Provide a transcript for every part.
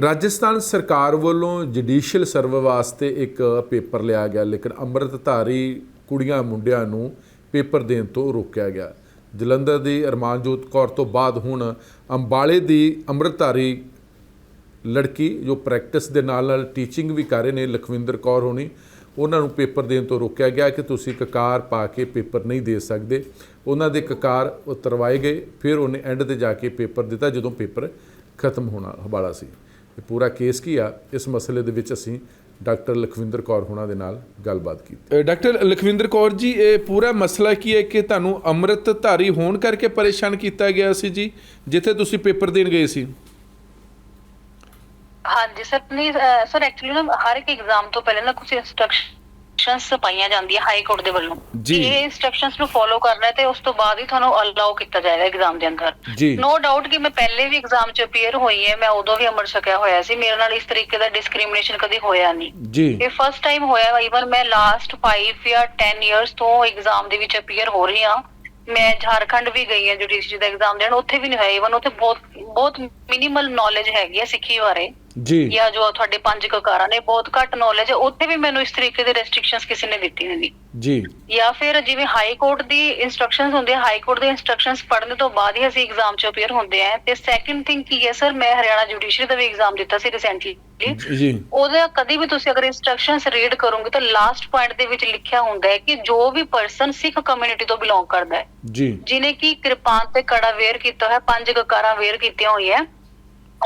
ਰਾਜਸਥਾਨ ਸਰਕਾਰ ਵੱਲੋਂ ਜੁਡੀਸ਼ੀਅਲ ਸਰਵ ਵਾਸਤੇ ਇੱਕ ਪੇਪਰ ਲਿਆ ਗਿਆ, ਲੇਕਿਨ ਅੰਮ੍ਰਿਤਧਾਰੀ ਕੁੜੀਆਂ ਮੁੰਡਿਆਂ ਨੂੰ ਪੇਪਰ ਦੇਣ ਤੋਂ ਰੋਕਿਆ ਗਿਆ। ਜਲੰਧਰ ਦੀ ਅਰਮਾਨਜੋਤ ਕੌਰ ਤੋਂ ਬਾਅਦ ਹੁਣ ਅੰਬਾਲੇ ਦੀ ਅੰਮ੍ਰਿਤਧਾਰੀ ਲੜਕੀ, ਜੋ ਪ੍ਰੈਕਟਿਸ ਦੇ ਨਾਲ ਨਾਲ ਟੀਚਿੰਗ ਵੀ ਕਰ ਰਹੇ ਨੇ, ਲਖਵਿੰਦਰ ਕੌਰ ਹੋਣੀ, ਉਹਨਾਂ ਨੂੰ ਪੇਪਰ ਦੇਣ ਤੋਂ ਰੋਕਿਆ ਗਿਆ ਕਿ ਤੁਸੀਂ ਕਕਾਰ ਪਾ ਕੇ ਪੇਪਰ ਨਹੀਂ ਦੇ ਸਕਦੇ। ਉਹਨਾਂ ਦੇ ਕਕਾਰ ਉਤਰਵਾਏ ਗਏ, ਫਿਰ ਉਹਨੇ ਐਂਡ ਤੇ ਜਾ ਕੇ ਪੇਪਰ ਦਿੱਤਾ, ਜਦੋਂ ਪੇਪਰ ਖਤਮ ਹੋਣਾ ਵਾਲਾ ਸੀ। ਇਹ ਪੂਰਾ ਕੇਸ ਕੀ ਆ? ਇਸ ਮਸਲੇ ਦੇ ਵਿੱਚ ਅਸੀਂ ਡਾਕਟਰ ਲਖਵਿੰਦਰ ਕੌਰ ਹੋਣਾ ਦੇ ਨਾਲ ਗੱਲਬਾਤ ਕੀਤੀ। ਡਾਕਟਰ ਲਖਵਿੰਦਰ ਕੌਰ ਜੀ ਇਹ ਪੂਰਾ ਮਸਲਾ ਕੀ ਹੈ ਕਿ ਤੁਹਾਨੂੰ ਅੰਮ੍ਰਿਤਧਾਰੀ ਹੋਣ ਕਰਕੇ ਪਰੇਸ਼ਾਨ ਕੀਤਾ ਗਿਆ ਸੀ ਜੀ ਜਿੱਥੇ ਤੁਸੀਂ ਪੇਪਰ ਦੇਣ ਗਏ ਸੀ? ਹਾਂਜੀ ਸਰ ਨਹੀਂ ਸਰ ਐਕਚੁਅਲੀ ਨਾ ਹਰ ਇੱਕ ਐਗਜ਼ਾਮ ਤੋਂ ਪਹਿਲੇ ਨਾ ਕੁਝ ਇਨਸਟਰਕਸ਼ਨਸ ਪਾਈਆਂ ਜਾਂਦੀਆਂ ਹਾਈ ਕੋਰਟ ਦੇ ਵੱਲੋਂ। ਜੀ। ਇਹ ਇਨਸਟਰਕਸ਼ਨਸ ਨੂੰ ਫੋਲੋ ਕਰਨਾ ਹੈ ਤੇ ਉਸ ਤੋਂ ਬਾਅਦ ਹੀ ਤੁਹਾਨੂੰ ਅਲਾਉ ਕੀਤਾ ਜਾਏਗਾ ਐਗਜ਼ਾਮ ਦੇ ਅੰਦਰ। ਨੋ ਡਾਊਟ ਕਿ ਮੈਂ ਪਹਿਲੇ ਵੀ ਐਗਜ਼ਾਮ 'ਚ ਅਪੀਅਰ ਹੋਈ ਹੈ ਮੈਂ ਉਦੋਂ ਵੀ ਅਮਰ ਛਕਿਆ ਹੋਇਆ ਸੀ। ਮੇਰੇ ਨਾਲ ਇਸ ਤਰੀਕੇ ਦਾ ਡਿਸਕ੍ਰਿਮੀਨੇਸ਼ਨ ਕਦੀ ਹੋਇਆ ਨਹੀਂ। ਜੀ। ਇਹ ਫਸਟ ਟਾਈਮ ਹੋਇਆ ਇਵਨ ਮੈਂ ਲਾਸਟ 5 ਜਾਂ 10 ਇਅਰਸ ਤੋਂ ਐਗਜ਼ਾਮ ਦੇ ਵਿੱਚ ਅਪੀਅਰ ਹੋ ਰਹੀ ਹਾਂ। ਮੈਂ ਝਾਰਖੰਡ ਵੀ ਗਈ ਹਾਂ ਜੁਡੀਸ਼ਰੀ ਦਾ ਐਗਜ਼ਾਮ ਦੇਣ। ਉੱਥੇ ਵੀ ਨਹੀਂ ਹੋਇਆ ਇਵਨ ਉੱਥੇ ਬਹੁਤ ਬਹੁਤ ਮਿਨੀਮਲ ਨੌਲੇਜ ਹੈਗੀ ਹੈ ਸਿੱਖੀ ਬਾਰੇ। ਜੀ। ਜਾਂ ਜੋ ਤੁਹਾਡੇ ਪੰਜ ਕਕਾਰਾਂ ਨੇ ਬਹੁਤ ਘੱਟ ਨੌਲੇਜ ਹੈ ਉੱਥੇ ਵੀ ਮੈਨੂੰ ਇਸ ਤਰੀਕੇ ਦੇ ਰੈਸਟ੍ਰਿਕਸ਼ਨਸ ਕਿਸੇ ਨੇ ਦਿੱਤੀ ਨਹੀਂ ਜੀ। ਜਾਂ। ਫਿਰ ਜਿਵੇਂ ਹਾਈ ਕੋਰਟ ਦੀ ਇਨਸਟਰਕਸ਼ਨਸ ਹੁੰਦੇ ਹਾਈ ਕੋਰਟ ਦੇ ਇਨਸਟਰਕਸ਼ਨਸ ਪੜ੍ਹਨ ਤੋਂ ਬਾਅਦ ਹੀ ਅਸੀਂ ਐਗਜ਼ਾਮ 'ਚ ਅਪੀਅਰ ਹੁੰਦੇ ਆ। ਤੇ ਸੈਕੰਡ ਥਿੰਗ ਕੀ ਹੈ ਸਰ ਮੈਂ ਹਰਿਆਣਾ ਜੁਡੀਸ਼ਰੀ ਦਾ ਵੀ ਐਗਜ਼ਾਮ ਦਿੱਤਾ ਸੀ ਰੀਸੈਂਟਲੀ ਜੀ। ਉਹਦਾ ਕਦੀ ਵੀ ਤੁਸੀਂ ਅਗਰ ਇਨਸਟਰਕਸ਼ਨਸ ਰੀਡ ਕਰੋਗੇ ਤਾਂ ਲਾਸਟ ਪੁਆਇੰਟ ਦੇ ਵਿੱਚ ਲਿਖਿਆ ਹੁੰਦਾ ਹੈ ਕਿ ਜੋ ਵੀ ਪਰਸਨ ਸਿੱਖ ਕਮਿਊਨਿਟੀ ਤੋਂ ਬਿਲੋਂਗ ਕਰਦਾ ਹੈ। ਜੀ। ਜਿਨੇ ਕੀ ਕਿਰਪਾਨ ਤੇ ਕੜਾ ਵੇਅਰ ਕੀਤਾ ਹੋਇਆ ਪੰਜ ਕਕਾਰਾਂ ਵੇਅਰ ਕੀਤੀਆਂ ਹੋਈਆਂ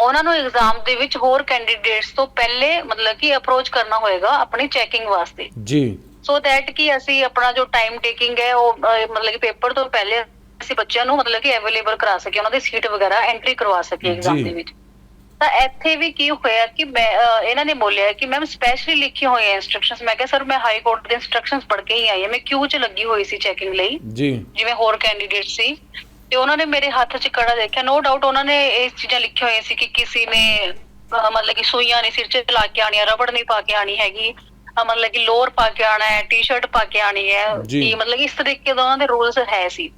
ਉਹਨਾਂ ਨੂੰ ਐਗਜ਼ਾਮ ਦੇ ਵਿੱਚ ਹੋਰ ਕੈਂਡੀਡੇਟਸ ਤੋਂ ਪਹਿਲੇ ਮਤਲਬ ਕਿ ਅਪਰੋਚ ਕਰਨਾ ਹੋਏਗਾ ਆਪਣੀ ਚੈਕਿੰਗ ਵਾਸਤੇ। ਜੀ। ਸੋ ਦੈਟ ਕਿ ਅਸੀਂ ਆਪਣਾ ਜੋ ਟਾਈਮ ਟੇਕਿੰਗ ਹੈ ਉਹ ਅਹ, ਮਤਲਬ ਕਿ ਪੇਪਰ ਤੋਂ ਪਹਿਲੇ ਅਸੀਂ ਬੱਚਿਆਂ ਨੂੰ ਮਤਲਬ ਕਿ ਅਵੇਲੇਬਲ ਕਰਾ ਸਕੀਏ ਉਹਨਾਂ ਦੀ ਸੀਟ ਵਗੈਰਾ ਐਂਟਰੀ ਕਰਵਾ ਸਕੀਏ ਐਗਜ਼ਾਮ ਜੀ। ਦੇ ਵਿੱਚ। ਤਾਂ ਇੱਥੇ ਵੀ ਕੀ ਹੋਇਆ ਕਿ ਮੈਂ ਅਹ, ਇਹਨਾਂ ਨੇ ਬੋਲਿਆ ਕਿ ਮੈਮ ਸਪੈਸ਼ਲੀ ਲਿਖੀ ਹੋਈ ਹੈ ਇਨਸਟਰਕਸ਼ਨਸ ਮੈਂ ਕਿਹਾ ਸਰ ਮੈਂ ਹਾਈ ਕੋਰਟ ਦੇ ਇਨਸਟਰਕਸ਼ਨਸ ਪੜ੍ਹ ਕੇ ਹੀ ਆਈ ਹਾਂ। ਮੈਂ ਕਿਉਂ ਚ ਲੱਗੀ ਹੋਈ ਸੀ ਚੈਕਿੰਗ ਲਈ। ਜੀ। ਜਿਵੇਂ ਹੋਰ ਕੈਂਡੀਡੇਟ ਸੀ। ਤੇ ਉਹਨਾਂ ਨੇ ਮੇਰੇ ਹੱਥ 'ਚ ਕੜਾ ਦੇਖਿਆ। ਨੋ ਡਾਊਟ ਉਹਨਾਂ ਨੇ ਇਹ ਚੀਜ਼ਾਂ ਲਿਖੀਆਂ ਹੋਈਆਂ ਸੀ ਕਿ ਕਿਸੇ ਨੇ ਮਤਲਬ ਕਿ ਸੂਈਆਂ ਨਹੀਂ ਸਿਰ 'ਚ ਲਾ ਕੇ ਆਣੀਆਂ ਰਬੜ ਨਹੀਂ ਪਾ ਕੇ ਆਣੀ ਹੈਗੀ। ਮਤਲਬ ਕਿ ਲੋਅਰ ਪਾ ਕੇ ਆਣਾ ਹੈ ਟੀ-ਸ਼ਰਟ ਪਾ ਕੇ ਆਣੀ ਹੈ। ਕਿ ਮਤਲਬ ਕਿ ਇਸ ਤਰੀਕੇ ਦਾ ਉਹਨਾਂ ਦੇ ਰੂਲਸ ਹੈ ਸੀ।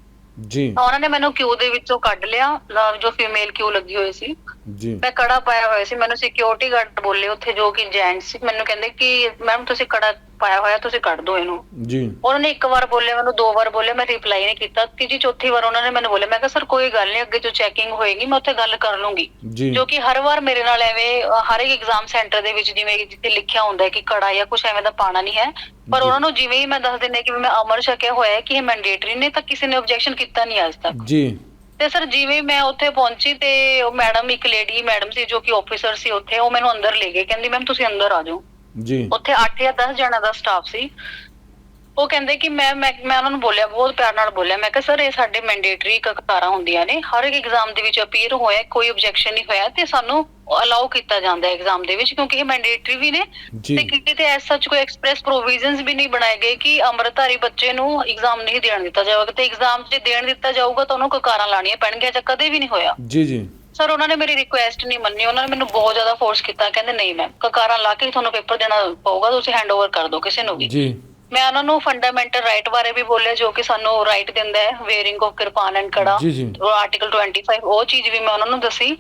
ਜੀ। ਉਹਨਾਂ ਨੇ ਮੈਨੂੰ ਕਿਊ ਦੇ ਵਿੱਚੋਂ ਕੱਢ ਲਿਆ ਜੋ ਫੀਮੇਲ ਕਿਊ ਲੱਗੀ ਹੋਈ ਸੀ। ਜੀ। ਮੈਂ ਕੜਾ ਪਾਇਆ ਹੋਇਆ ਸੀ ਮੈਨੂੰ ਸਿਕਿਉਰਿਟੀ ਗਾਰਡ ਬੋਲੇ ਉੱਥੇ ਜੋ ਕਿ ਜੈਂਟ ਸੀ। ਮੈਨੂੰ ਕਹਿੰਦੇ ਕਿ ਮੈਮ ਤੁਸੀਂ ਕੜਾ ਪਾਇਆ ਹੋਇਆ ਤੁਸੀਂ ਕੱਢ ਦਿਓ ਇਹਨੂੰ। ਜੀ। ਉਹਨਾਂ ਨੇ ਇੱਕ ਵਾਰ ਬੋਲਿਆ ਮੈਨੂੰ ਦੋ ਵਾਰ ਬੋਲਿਆ ਮੈਂ ਰਿਪਲਾਈ ਨਹੀਂ ਕੀਤਾ। ਤੀਜੀ ਚੌਥੀ ਵਾਰ ਉਹਨਾਂ ਨੇ ਮੈਨੂੰ ਬੋਲਿਆ ਮੈਂ ਕਿਹਾ ਸਰ ਕੋਈ ਗੱਲ ਨਹੀਂ ਅੱਗੇ ਜੋ ਚੈਕਿੰਗ ਹੋਏਗੀ ਮੈਂ ਉੱਥੇ ਗੱਲ ਕਰ ਲੂੰਗੀ। ਜੀ। ਜੋ ਕਿ ਹਰ ਵਾਰ ਮੇਰੇ ਨਾਲ ਐਵੇਂ ਹਰ ਇੱਕ ਐਗਜ਼ਾਮ ਸੈਂਟਰ ਦੇ ਵਿੱਚ ਜਿਵੇਂ ਕਿ ਜਿੱਥੇ ਲਿਖਿਆ ਹੁੰਦਾ ਹੈ ਕਿ ਕੜਾ ਜਾਂ ਕੁਝ ਐਵੇਂ ਦਾ ਪਾਣਾ ਨਹੀਂ ਹੈ। ਪਰ। ਉਹਨਾਂ ਨੂੰ ਜਿਵੇਂ ਹੀ ਮੈਂ ਦੱਸ ਦਿੰਦਾ ਕਿ ਵੀ ਮੈਂ ਅਮਰ ਛਕਿਆ ਹੋਇਆ ਹੈ ਕਿ ਇਹ ਮੈਂਡੇਟਰੀ ਨੇ ਤਾਂ ਕਿਸੇ ਨੇ ਆਬਜੈਕਸ਼ਨ ਕੀਤਾ ਨਹੀਂ ਅੱਜ ਤੱਕ। ਜੀ। ਤੇ ਸਰ ਜਿਵੇਂ ਮੈਂ ਉੱਥੇ ਪਹੁੰਚੀ ਤੇ ਉਹ ਮੈਡਮ ਇੱਕ ਲੇਡੀ ਮੈਡਮ ਸੀ ਜੋ ਕਿ ਆਫੀਸਰ ਸੀ ਉੱਥੇ ਉਹ ਮੈਨੂੰ ਅੰਦਰ ਲੈ ਗਏ। ਕਹਿੰਦੀ ਮੈਮ ਤੁਸੀਂ ਅੰਦਰ ਆ ਜਾਓ। ਜੀ। ਉੱਥੇ 8 ਜਾਂ 10 ਜਣਾਂ ਦਾ ਸਟਾਫ ਸੀ। ਉਹ ਕਹਿੰਦੇ ਕਿ ਮੈਂ ਮੈਂ ਮੈਂ ਉਹਨਾਂ ਨੂੰ ਬੋਲਿਆ ਬਹੁਤ ਪਿਆਰ ਨਾਲ ਬੋਲਿਆ। ਮੈਂ ਕਿਹਾ ਸਰ ਇਹ ਸਾਡੇ ਮੈਂਡੇਟਰੀ ਕਕਾਰਾਂ ਹੁੰਦੀਆਂ ਨੇ। ਹਰ ਇੱਕ ਐਗਜ਼ਾਮ ਦੇ ਵਿੱਚ ਅਪੀਅਰ ਹੋਇਆ ਕੋਈ ਆਬਜੈਕਸ਼ਨ ਨਹੀਂ ਹੋਇਆ ਤੇ ਸਾਨੂੰ ਅਲਾਉ ਕੀਤਾ ਜਾਂਦਾ ਹੈ ਐਗਜ਼ਾਮ ਦੇ ਵਿੱਚ ਕਿਉਂਕਿ ਇਹ ਮੈਂਡੇਟਰੀ ਵੀ ਨੇ। ਤੇ ਕਿਤੇ ਐਸ ਸੱਚ ਕੋਈ ਐਕਸਪ੍ਰੈਸ ਪ੍ਰੋਵੀਜ਼ਨਸ ਵੀ ਨਹੀਂ ਬਣਾਏ ਗਏ ਕਿ ਅੰਮ੍ਰਿਤਧਾਰੀ ਬੱਚੇ ਨੂੰ ਐਗਜ਼ਾਮ ਨਹੀਂ ਦੇਣ ਦਿੱਤਾ ਜਾਵੇਗਾ। ਤੇ ਐਗਜ਼ਾਮ ਜੇ ਦੇਣ ਦਿੱਤਾ ਜਾਊਗਾ ਤਾਂ ਉਹਨੂੰ ਕਕਾਰਾਂ ਲਾਣੀਆਂ ਪੈਣਗੀਆਂ ਜਾਂ ਕਦੇ ਵੀ ਨਹੀਂ ਹੋਇਆ। ਜੀ ਜੀ। ਸਰ ਉਹਨਾਂ ਨੇ ਮੇਰੀ ਰਿਕੁਐਸਟ ਨਹੀਂ ਮੰਨੀ। ਉਹਨਾਂ ਨੇ ਮੈਨੂੰ ਬਹੁਤ ਜ਼ਿਆਦਾ ਫੋਰਸ ਕੀਤਾ। ਕਹਿੰਦੇ ਨਹੀਂ ਮੈਮ ਕਕਾਰਾਂ ਲਾ ਕੇ ਤੁਹਾਨੂੰ ਪੇਪਰ ਦੇਣਾ ਪਊਗਾ ਤੁਸੀਂ ਹੈਂਡਓਵਰ ਕਰ ਦਿਓ ਕਿਸੇ ਨੂੰ ਵੀ। ਜੀ। ਮੈਂ ਉਹਨਾਂ ਨੂੰ ਫੰਡਾਮੈਂਟਲ ਰਾਈਟ ਬਾਰੇ ਵੀ ਬੋਲਿਆ ਜੋ ਕਿ ਸਾਨੂੰ ਰਾਈਟ ਦਿੰਦਾ ਹੈ ਵੇਅਰਿੰਗ ਆਫ ਕਿਰਪਾਨ ਐਂਡ ਕੜਾ। ਜੀ, ਜੀ। ਉਹ ਆਰਟੀਕਲ 25 ਉਹ ਚੀਜ਼ ਵੀ ਮੈਂ ਉਹਨਾਂ ਨੂੰ ਦੱਸੀ।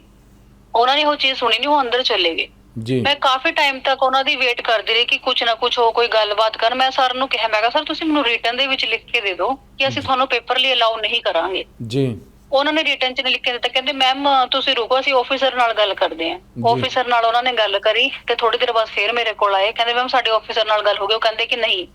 ਉਹਨਾਂ ਨੇ ਉਹ ਚੀਜ਼ ਸੁਣੀ ਨਹੀਂ ਉਹ ਅੰਦਰ ਚਲੇ ਗਏ। ਜੀ। ਮੈਂ ਕਾਫੀ ਟਾਈਮ ਤੱਕ ਉਹਨਾਂ ਦੀ ਵੇਟ ਕਰਦੀ ਰਹੀ ਕਿ ਕੁਝ ਨਾ ਕੁਝ ਹੋ ਕੋਈ ਗੱਲਬਾਤ ਕਰ ਮੈਂ ਸਰ ਨੂੰ ਕਿਹਾ ਮੈਂ ਕਿਹਾ ਸਰ ਤੁਸੀਂ ਮੈਨੂੰ ਰਿਟਰਨ ਦੇ ਵਿੱਚ ਲਿਖ ਕੇ ਦੇ ਦਿਓ ਕਿ ਅਸੀਂ ਤੁਹਾਨੂੰ ਪੇਪਰ ਲਈ ਅਲਾਉ ਨਹੀਂ ਕਰਾਂਗੇ। ਜੀ। ਉਹਨਾਂ ਨੇ ਰਿਟਰਨ ਚ ਲਿਖ ਕੇ ਦਿੱਤਾ। ਕਹਿੰਦੇ ਮੈਮ ਤੁਸੀਂ ਰੁਕੋ ਅਸੀਂ ਆਫੀਸਰ ਨਾਲ ਗੱਲ ਕਰਦੇ ਜੀ। ਆਫੀਸਰ ਨਾਲ ਉਹਨਾਂ ਨੇ ਗੱਲ ਕਰੀ ਤੇ ਥੋੜੀ ਦੇਰ ਬਾਅਦ ਫੇਰ ਮੇਰੇ ਕੋਲ ਆਏ। ਕਹਿੰਦੇ ਮੈਮ ਸਾਡੇ ਆਫੀਸਰ ਨਾਲ ਗੱਲ ਹੋ ਗਈ। ਉਹ ਕਹਿੰਦੇ ਕਿ ਨਹੀਂ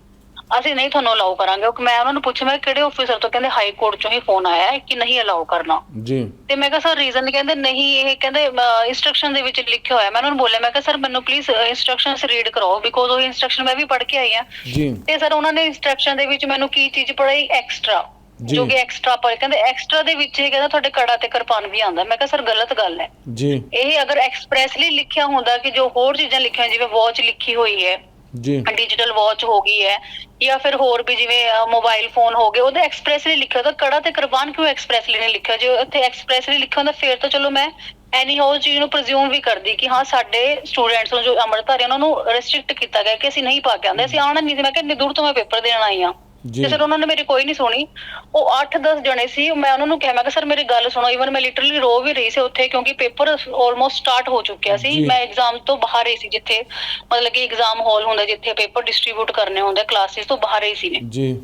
ਅਸੀਂ ਨਹੀਂ ਤੁਹਾਨੂੰ ਅਲਾਉ ਕਰਾਂਗੇ। ਉਹ ਮੈਂ ਉਹਨਾਂ ਨੂੰ ਪੁੱਛਿਆ ਮੈਂ ਕਿਹੜੇ ਆਫੀਸਰ ਤੋਂ? ਕਹਿੰਦੇ ਹਾਈ ਕੋਰਟ ਚੋਂ ਹੀ ਫੋਨ ਆਇਆ ਹੈ ਕਿ ਨਹੀਂ ਅਲਾਉ ਕਰਨਾ। ਜੀ। ਤੇ ਮੈਂ ਕਿਹਾ ਸਰ ਰੀਜ਼ਨ ਕਹਿੰਦੇ ਨਹੀਂ ਇਹ ਕਹਿੰਦੇ ਇਨਸਟਰਕਸ਼ਨ ਦੇ ਵਿੱਚ ਲਿਖਿਆ ਹੋਇਆ ਮੈਂ ਉਹਨਾਂ ਨੂੰ ਬੋਲਿਆ ਮੈਂ ਕਿਹਾ ਸਰ ਮੈਨੂੰ ਪਲੀਜ਼ ਇਨਸਟਰਕਸ਼ਨਸ ਰੀਡ ਕਰਾਓ ਬਿਕੋਜ਼ ਉਹ ਇਨਸਟਰਕਸ਼ਨ ਮੈਂ ਵੀ ਪੜ੍ਹ ਕੇ ਆਈ ਹਾਂ। ਜੀ। ਤੇ ਸਰ ਉਹਨਾਂ ਨੇ ਇਨਸਟਰਕਸ਼ਨ ਦੇ ਵਿੱਚ ਮੈਨੂੰ ਕੀ ਚੀਜ਼ ਪੜਾਈ ਐਕਸਟਰਾ ਜੀ। ਕਿ ਐਕਸਟਰਾ ਪਰ ਕਹਿੰਦੇ ਐਕਸਟਰਾ ਦੇ ਵਿੱਚ ਇਹ ਕਹਿੰਦਾ ਤੁਹਾਡੇ ਕੜਾ ਤੇ ਕਿਰਪਾਨ ਵੀ ਆਉਂਦਾ। ਮੈਂ ਕਿਹਾ ਸਰ ਗਲਤ ਗੱਲ ਹੈ। ਜੀ। ਇਹ ਅਗਰ ਐਕਸਪ੍ਰੈਸਲੀ ਲਿਖਿਆ ਹੁੰਦਾ ਕਿ ਜੋ ਹੋਰ ਚੀਜ਼ਾਂ ਲਿਖੀਆਂ ਜਿਵੇਂ ਵਾਚ ਲਿਖੀ ਹੋਈ ਹੈ ਜੀ। ਡਿਜੀਟਲ ਵਾਚ ਹੋ ਗਈ ਹੈ ਜਾਂ ਫਿਰ ਹੋਰ ਵੀ ਜਿਵੇਂ ਮੋਬਾਈਲ ਫੋਨ ਹੋ ਗਏ ਉਹਦੇ ਐਕਸਪ੍ਰੈਸਲੀ ਲਿਖਿਆ ਤਾਂ ਕੜਾ ਤੇ ਕਿਰਪਾਨ ਕਿਉਂ ਐਕਸਪ੍ਰੈਸਲੀ ਨਹੀਂ ਲਿਖਿਆ? ਜੇ ਉੱਥੇ ਐਕਸਪ੍ਰੈਸਲੀ ਲਿਖਿਆ ਹੁੰਦਾ ਫਿਰ ਤਾਂ ਚਲੋ ਮੈਂ ਐਨੀ ਹਾਊਸ ਚੀਜ਼ ਨੂੰ ਪ੍ਰਜ਼ਿਊਮ ਵੀ ਕਰਦੀ ਕਿ ਹਾਂ ਸਾਡੇ ਸਟੂਡੈਂਟਸ ਨੂੰ ਜੋ ਅੰਮ੍ਰਿਤਧਾਰੀ ਉਹਨਾਂ ਨੂੰ ਰੈਸਟ੍ਰਿਕਟ ਕੀਤਾ ਗਿਆ ਕਿ ਅਸੀਂ ਨਹੀਂ ਪਾ ਕੇ ਆਉਂਦੇ। ਅਸੀਂ ਆਉਣਾ ਨਹੀਂ ਸੀ। ਮੈਂ ਕਿਹਾ ਇੰਨੀ ਦੂਰ ਤੋਂ ਮੈਂ ਪੇਪਰ ਦੇਣ ਆਈ ਹਾਂ। ਜੀ। ਤੇ ਸਰ ਉਹਨਾਂ ਨੇ ਮੇਰੀ ਕੋਈ ਨਹੀਂ ਸੁਣੀ। ਉਹ 8-10 ਜਣੇ ਸੀ ਮੈਂ ਉਹਨਾਂ ਨੂੰ ਕਿਹਾ ਮੈਂ ਕਿ ਸਰ ਮੇਰੀ ਗੱਲ ਸੁਣੋ। ਇਵਨ ਮੈਂ ਲਿਟਰਲੀ ਰੋ ਵੀ ਰਹੀ ਸੀ ਉੱਥੇ ਕਿਉਂਕਿ ਪੇਪਰ ਆਲਮੋਸਟ ਸਟਾਰਟ ਹੋ ਚੁੱਕਿਆ ਸੀ। ਮੈਂ ਐਗਜ਼ਾਮ ਤੋਂ ਬਾਹਰ ਹੀ ਸੀ ਜਿੱਥੇ ਮਤਲਬ ਕਿ ਐਗਜ਼ਾਮ ਹਾਲ ਹੁੰਦਾ ਜਿੱਥੇ ਪੇਪਰ ਡਿਸਟ੍ਰੀਬਿਊਟ ਕਰਨੇ ਹੁੰਦੇ ਕਲਾਸਿਸ ਤੋਂ ਬਾਹਰ ਹੀ ਸੀ ਨੇ ਜੀ।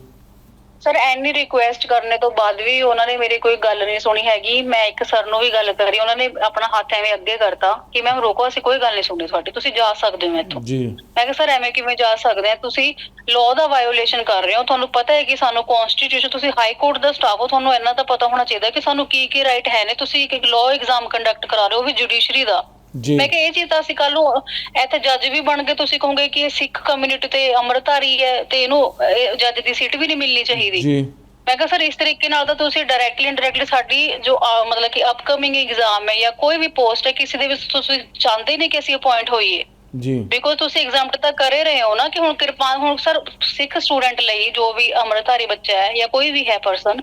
ਸਰ ਐਨੀ ਰਿਕੁਐਸਟ ਕਰਨੇ ਤੋਂ ਬਾਅਦ ਵੀ ਉਹਨਾਂ ਨੇ ਮੇਰੀ ਕੋਈ ਗੱਲ ਨਹੀਂ ਸੁਣੀ ਹੈਗੀ। ਮੈਂ ਇੱਕ ਸਰ ਨੂੰ ਵੀ ਗੱਲ ਕਰੀ ਉਹਨਾਂ ਨੇ ਆਪਣਾ ਹੱਥ ਐਵੇਂ ਅੱਗੇ ਕਰਤਾ ਕਿ ਮੈਮ ਰੋਕੋ ਅਸੀਂ ਕੋਈ ਗੱਲ ਨਹੀਂ ਸੁਣਨੀ ਤੁਹਾਡੀ ਤੁਸੀਂ ਜਾ ਸਕਦੇ ਹੋ ਇੱਥੋਂ ਜੀ। ਮੈਂ ਕਿਹਾ ਸਰ ਐਵੇਂ ਕਿਵੇਂ ਜਾ ਸਕਦੇ ਆ? ਤੁਸੀਂ ਲਾਅ ਦਾ ਵਾਇਓਲੇਸ਼ਨ ਕਰ ਰਹੇ ਹੋ ਤੁਹਾਨੂੰ ਪਤਾ ਹੈ ਕਿ ਸਾਨੂੰ ਕਨਸਟੀਟਿਊਸ਼ਨ ਤੁਸੀਂ ਹਾਈ ਕੋਰਟ ਦਾ ਸਟਾਫ ਹੋ ਤੁਹਾਨੂੰ ਇੰਨਾ ਤਾਂ ਪਤਾ ਹੋਣਾ ਚਾਹੀਦਾ ਕਿ ਸਾਨੂੰ ਕੀ ਕੀ ਰਾਈਟ ਹੈ ਨੇ। ਤੁਸੀਂ ਇੱਕ ਲਾਅ ਐਗਜ਼ਾਮ ਕੰਡਕਟ ਕਰਾ ਰਹੇ ਹੋ ਵੀ ਜੁਡੀਸ਼ਰੀ ਦਾ। ਜੀ। ਮੈਂ ਕਿਹਾ ਇਹ ਚੀਜ਼ ਤਾਂ ਅਸੀਂ ਕੱਲ ਨੂੰ ਇੱਥੇ ਜੱਜ ਵੀ ਬਣ ਕੇ ਤੁਸੀਂ ਕਹੋਗੇ ਕਿ ਇਹ ਸਿੱਖ ਕਮਿਊਨਿਟੀ ਤੇ ਅੰਮ੍ਰਿਤਧਾਰੀ ਹੈ ਤੇ ਇਹਨੂੰ ਜੱਜ ਦੀ ਸੀਟ ਵੀ ਨਹੀਂ ਮਿਲਣੀ ਚਾਹੀਦੀ। ਜੀ। ਮੈਂ ਕਿਹਾ ਸਰ ਇਸ ਤਰੀਕੇ ਨਾਲ ਤਾਂ ਤੁਸੀਂ ਡਾਇਰੈਕਟਲੀ ਇਨਡਾਇਰੈਕਟਲੀ ਸਾਡੀ ਜੋ ਅਹ, ਮਤਲਬ ਕਿ ਅਪਕਮਿੰਗ ਐਗਜ਼ਾਮ ਹੈ ਜਾਂ ਕੋਈ ਵੀ ਪੋਸਟ ਹੈ ਕਿਸੇ ਦੇ ਵਿੱਚ ਤੁਸੀਂ ਚਾਹੁੰਦੇ ਨਹੀਂ ਕਿ ਅਸੀਂ ਅਪਾਇੰਟ ਹੋਈਏ? ਜੀ। ਬਿਕੋਜ਼ ਤੁਸੀਂ ਐਗਜ਼ਾਮਟ ਤਾਂ ਕਰੇ ਰਹੇ ਹੋ ਨਾ ਕਿ ਹੁਣ ਕਿਰਪਾਨ ਹੁਣ ਸਰ ਸਿੱਖ ਸਟੂਡੈਂਟ ਲਈ ਜੋ ਵੀ ਅੰਮ੍ਰਿਤਧਾਰੀ ਬੱਚਾ ਹੈ ਜਾਂ ਕੋਈ ਵੀ ਹੈ ਪਰਸਨ